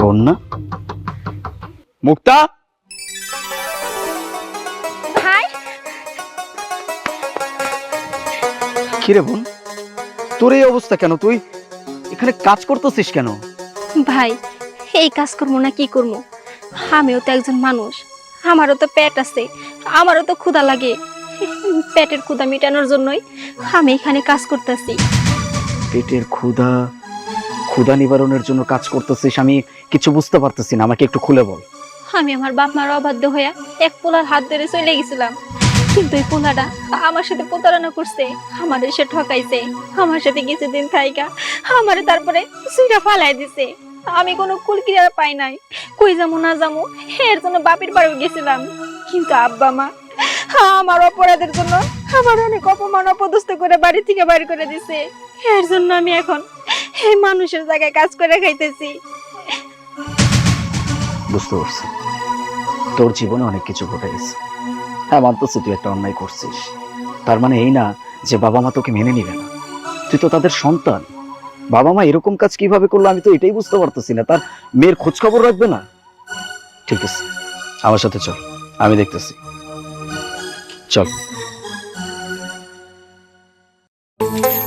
বোন না মুক্তা ভাই কিরে বোন? তোর এই অবস্থা কেন? তুই এখানে কাজ করতেছিস কেন? ভাই এই কাজ করব না কি করব? আমিও তো একজন মানুষ। আমারও তো পেট আছে। আমারও তো ক্ষুধা লাগে। পেটের ক্ষুধা মেটানোর জন্যই আমি এখানে কাজ করতেছি। পেটের ক্ষুধা ক্ষুধা নিবারণের জন্য কাজ করতেছিস, আমি কিছু বুঝতে পারতেছি না, আমাকে একটু খুলে বল। আমি আমার বাপ মার অবাধ্য হইয়া এক পোলার হাত ধরে চলে গেছিলাম। কিন্তু এই পোলাটা আমার সাথে প্রতারণা করছে, আমার এসে ঠকাইছে, আমার সাথে কিছুদিন থাইকা, আমারে তারপরে সুইটা ফালাই দিছে। আমি কোনো কুলকিরা পাই নাই, কই যাব না যাব এর জন্য বাপের বাড়ি গেছিলাম। কিন্তু আব্বা মা, আমার অপরাধের জন্য আমার অনেক অপমান, অপদস্থ করে বাড়ি থেকে বাড়ি করে দিছে। এর জন্য আমি এখন এই মানুষের জায়গায় কাজ করে খাইতেছি। বুঝতে পারছি। তোর জীবনে অনেক কিছু ঘটে গেছে। হ্যাঁ মানতেছি তুই একটা অন্যায় করছিস। তার মানে এই না যে বাবা মা তোকে মেনে নিবে না। তুই তো তাদের সন্তান। বাবা মা এরকম কাজ কীভাবে করল আমি তো এটাই বুঝতে পারতেছি না। তার মেয়ের খোঁজ খবর রাখবে না? ঠিক আছে। আমার সাথে চল। আমি দেখতেছি। চল।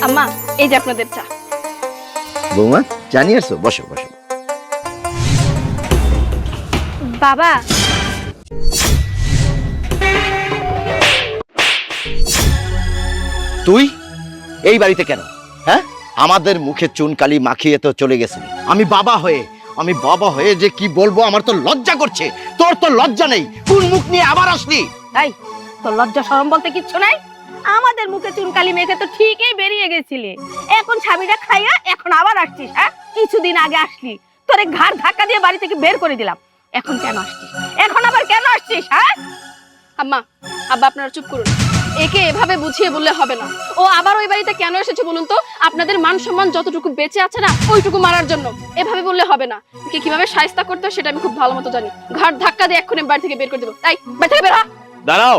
আম্মা এই যে আপনাদের চা। বৌমা জানি আসো বসো বসো। বাবা। তুই? এই বাড়িতে কেন? হ্যাঁ? আমাদের মুখে চুনকালি মাখিয়ে তো চলে গেছিলি আমি বাবা হয়ে আমি বাবা হয়ে যে কি বলব আমার তো লজ্জা করছে। তোর তো লজ্জা নেই। কোন মুখ নিয়ে আবার আসলি? তাই তোর লজ্জা শরম বলতে কিচ্ছু নাই? আমাদের মুখে চুনকালি মেখে তো ঠিকই বেরিয়ে গেছিলি। এখন স্বামীটা খাইয়া এখন আবার আসছিস হ্যাঁ? কিছুদিন আগে আসলি। তোরে ঘাড় ধাক্কা দিয়ে বাড়ি থেকে বের করে দিলাম। এখন কেন আসছিস? এখন আবার কেন আসছিস হ্যাঁ? আম্মা আব্বা আপনারা চুপ করুন। একে এভাবে বুঝিয়ে বললে হবে না। ও আবার ওই বাড়িতে কেন এসেছে বলুন তো? আপনাদের মান সম্মান যতটুকু বেঁচে আছে না ওইটুকু মারার জন্য। এভাবে বললে হবে না। কে কীভাবে সাহিস্তা করতে হয় সেটা আমি খুব ভালো মতো জানি। ঘাট ধাক্কা দিয়ে এক্ষুনি বাড়ি থেকে বের করে দেবো। তাই বাড়ি থেকে বের হ। দাঁড়াও।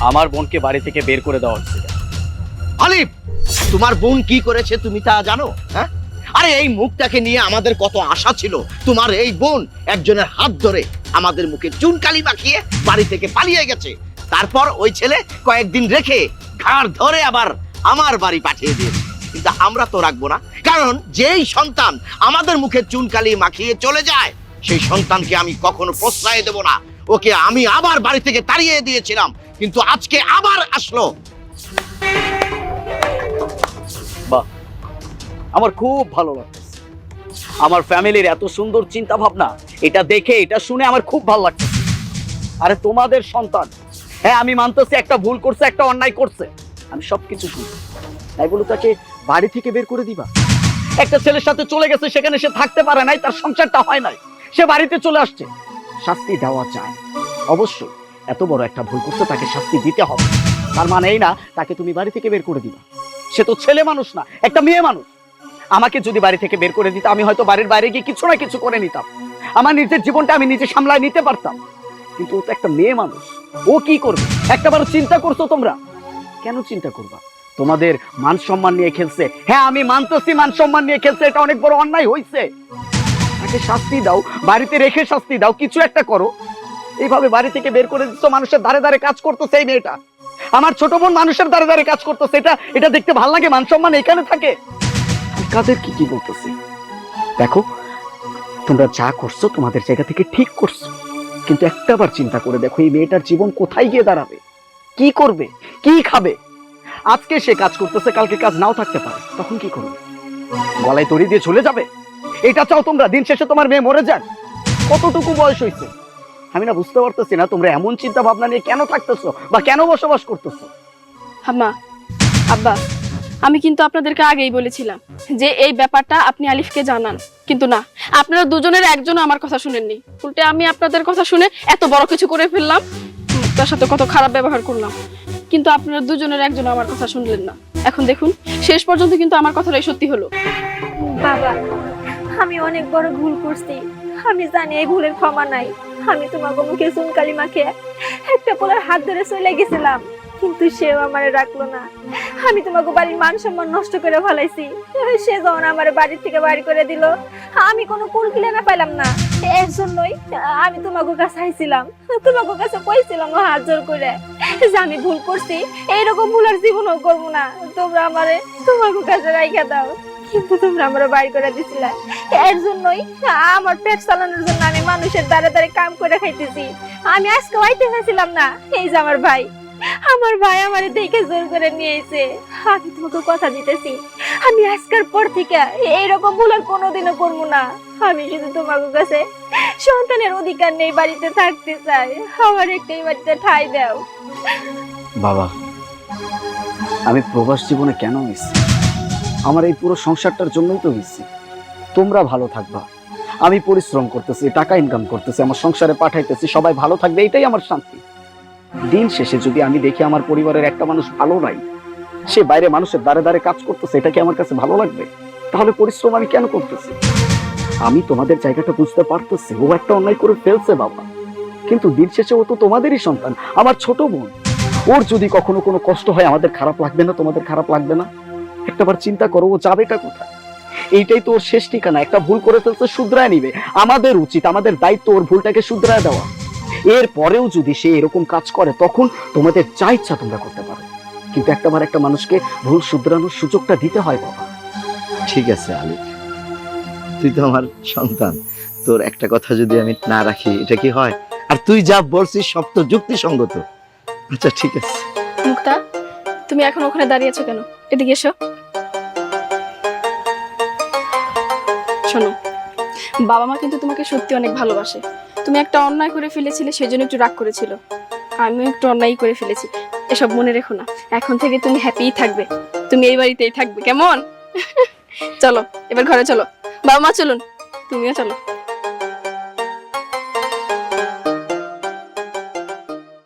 আমার বোনকে বাড়ি থেকে বের করে দেওয়া হচ্ছে। আলিফ, তোমার বোন কি করেছে তুমি তা জানো হ্যাঁ? আরে, এই মুখটাকে নিয়ে আমাদের কত আশা ছিল। তোমার এই বোন একজনের হাত ধরে আমাদের মুখে চুনকালি মাখিয়ে বাড়ি থেকে পালিয়ে গেছে। তারপর ওই ছেলে কয়েকদিন রেখে ঘাড় ধরে আবার আমার বাড়ি পাঠিয়ে দিয়েছে। কিন্তু আমরা তো রাখব না। কারণ যেই সন্তান আমাদের মুখে চুনকালি মাখিয়ে চলে যায়, সেই সন্তানকে আমি কখনো প্রশ্রয় দেব না। ওকে আমি আবার বাড়ি থেকে তাড়িয়ে দিয়েছিলাম, কিন্তু আজকে আবার আসলো। আমার খুব ভালো লাগতেছে। আমার ফ্যামিলির এত সুন্দর চিন্তা ভাবনা এটা দেখে, এটা শুনে আমার খুব ভালো লাগতেছে। আরে তোমাদের সন্তান হ্যাঁ আমি মানতেছি একটা ভুল করছে, একটা অন্যায় করছে। আমি সবকিছু ভুল। তাই বলে তাকে বাড়ি থেকে বের করে দিবা। একটা ছেলের সাথে চলে গেছে, সেখানে সে থাকতে পারে নাই, তার সংসারটা হয় নাই। সে বাড়িতে চলে আসছে। শাস্তি দেওয়া চায় অবশ্যই এত বড় একটা ভুল করছে তাকে শাস্তি দিতে হবে। তার মানে এই না, তাকে তুমি বাড়ি থেকে বের করে দিবা। সে তো ছেলে মানুষ না, একটা মেয়ে মানুষ। আমাকে যদি বাড়ি থেকে বের করে দিত, আমি হয়তো বাড়ির বাইরে গিয়ে কিছু না কিছু করে নিতাম। আমার নিজের জীবনটা আমি নিজে সামলায় নিতে পারতাম। কিন্তু ও তো একটা মেয়ে মানুষ। ও কি করবে? একটাবার চিন্তা করছ তোমরা? কেন চিন্তা করবা? তোমাদের মান সম্মান নিয়ে খেলছে। হ্যাঁ আমি মানতেছি, মান সম্মান নিয়ে খেলছে। এটা অনেক বড় অন্যায় হয়েছে তাকে শাস্তি দাও, বাড়িতে রেখে শাস্তি দাও, কিছু একটা করো। এইভাবে বাড়ি থেকে বের করে দিচ্ছ, মানুষের ধারে ধারে কাজ করতো সেই মেয়েটা। আমার ছোট বোন মানুষের ধারে ধারে কাজ করতো এটা এটা দেখতে ভালো লাগে, মান সম্মান এখানে থাকে। কাদের কি কি বলতেছি? দেখো, তোমরা যা করছ তোমাদের জায়গা থেকে ঠিক করছ। কিন্তু একটাবার চিন্তা করে দেখো, এই মেয়েটার জীবন কোথায় গিয়ে দাঁড়াবে? কি করবে? কি খাবে? আজকে সে কাজ করতেছে, কালকে কাজ নাও থাকতে পারে। তখন কি করবে? গলায় তড়ি দিয়ে চলে যাবে? এটা চাও তোমরা, দিন শেষে তোমার মেয়ে মরে যাক। কতটুকু বয়স হয়েছে? আমি না বুঝতে পারতেছি না, তোমরা এমন চিন্তা ভাবনা নিয়ে কেন থাকতেছো বা কেন বসবাস করতেছো? আম্মা, আব্বা, আমি কিন্তু আপনাদেরকে আগেই বলেছিলাম যে এই ব্যাপারটা আপনি আলিফকে জানান। কিন্তু না, আপনারা দুজনের একজন আমার কথা শুনেননি। উল্টে আমি আপনাদের কথা শুনে এত বড় কিছু করে ফেললাম। তার সাথে কত খারাপ ব্যবহার করলাম। কিন্তু আপনারা দুজনের একজন আমার কথা শুনলেন না। এখন দেখুন, শেষ পর্যন্ত কিন্তু আমার কথাটাই সত্যি হলো। বাবা, আমি অনেক বড় ভুল করছি। আমি জানি এই ভুলের ক্ষমা নাই। আমি তোমাকে মুখে চুনকালি মাখে একটা পোলার হাত ধরে চলে গেছিলাম, কিন্তু সেও আমারে রাখল না। আমি তোমাকে বাড়ির মান সম্মান নষ্ট করে ফেলাইছি। সে যখন আমার বাড়ির থেকে বাড়ি করে দিল, আমি কোনো কুল কিলানা পাইলাম না। এর জন্যই আমি তোমাকে কাছে আইছিলাম। তোমাকে কাছে কইছিলাম হাত জোর করে। যে আমি ভুল করছি, এইরকম ভুল আর জীবনও করব না। তোমরা আমারে, তোমাকে কাছে রাইখা দাও। কিন্তু তোমরা আমার বাড়ি করে দিছিলা। এর জন্যই আমার পেট চালানোর জন্য আমি মানুষের দ্বারে দ্বারে কাম করে খাইতেছি। আমি আজকে আইতে চাইছিলাম না। এই যে আমার ভাই। আমার ভাই আমারে দেখে জোর করে নিয়ে এসে আমি তোমাকে কথা দিতেছি। আমি আজকের পর থেকে এইরকম ভুল আর কোনোদিনও করব না। আমি শুধু তোমাকে কাছে সন্তানের অধিকার নেই বাড়িতে থাকতে চাই। আমার একটাই বাড়িতে ঠাই দাও। বাবা, আমি প্রবাস জীবনে কেন মিশছি আমার এই পুরো সংসারটার জন্যই তো মিশছি তোমরা ভালো থাকবা। আমি পরিশ্রম করতেছি, টাকা ইনকাম করতেছি, আমার সংসারে পাঠাইতেছি, সবাই ভালো থাকবে, এটাই আমার শান্তি। দিন শেষে যদি আমি দেখি আমার পরিবারের একটা মানুষ ভালো নাই, সে বাইরে মানুষের দ্বারে দ্বারে কাজ করতেছে, এটা কি আমার কাছে ভালো লাগবে? তাহলে পরিশ্রম আমি কেন করতেছি? আমি তোমাদের জায়গাটা বুঝতে পারতেছি, ও একটা অন্যায় করে ফেলছে, বাবা। কিন্তু দিন শেষে ও তো তোমাদেরই সন্তান, আমার ছোট বোন। ওর যদি কখনো কোনো কষ্ট হয়, আমাদের খারাপ লাগবে না, তোমাদের খারাপ লাগবে না। একটাবার চিন্তা করো, ও যাবেটা কোথায়? এইটাই তো ওর শেষ ঠিকানা, একটা ভুল করে ফেলছে, শুধরায় নিবে। আমাদের উচিত, আমাদের দায়িত্ব ওর ভুলটাকে শুধরায় দেওয়া। এর পরেও যদি সে এরকম কাজ করে, তখন তোমাদের যা ইচ্ছা তোমরা করতে পারো। কিন্তু একটাবার একটা মানুষকে ভুল শুধরানোর সুযোগটা দিতে হয় বাবা। ঠিক আছে, আলিফ। তুই তো আমার সন্তান। তোর একটা কথা যদি আমি না রাখি, এটা কি হয়? আর তুই যা বলছিস সব তো যুক্তিসঙ্গত। আচ্ছা ঠিক আছে। মুক্তা, তুমি এখন ওখানে দাঁড়িয়ে আছো কেন? এদিকে এসো। শোনো, বাবা মা কিন্তু তোমাকে সত্যি অনেক ভালোবাসে। তুমি একটা অন্যায় করে ফেলেছিলে সেই জন্য একটু রাগ করেছিল। আমিও একটু অন্যায় করে ফেলেছি। এসব মনে রেখো না। এখন থেকে তুমি হ্যাপিই থাকবে। তুমি এই বাড়িতেই থাকবে, কেমন? চলো, এবার ঘরে চলো। বাবা মা, চলুন। তুমিও চলো।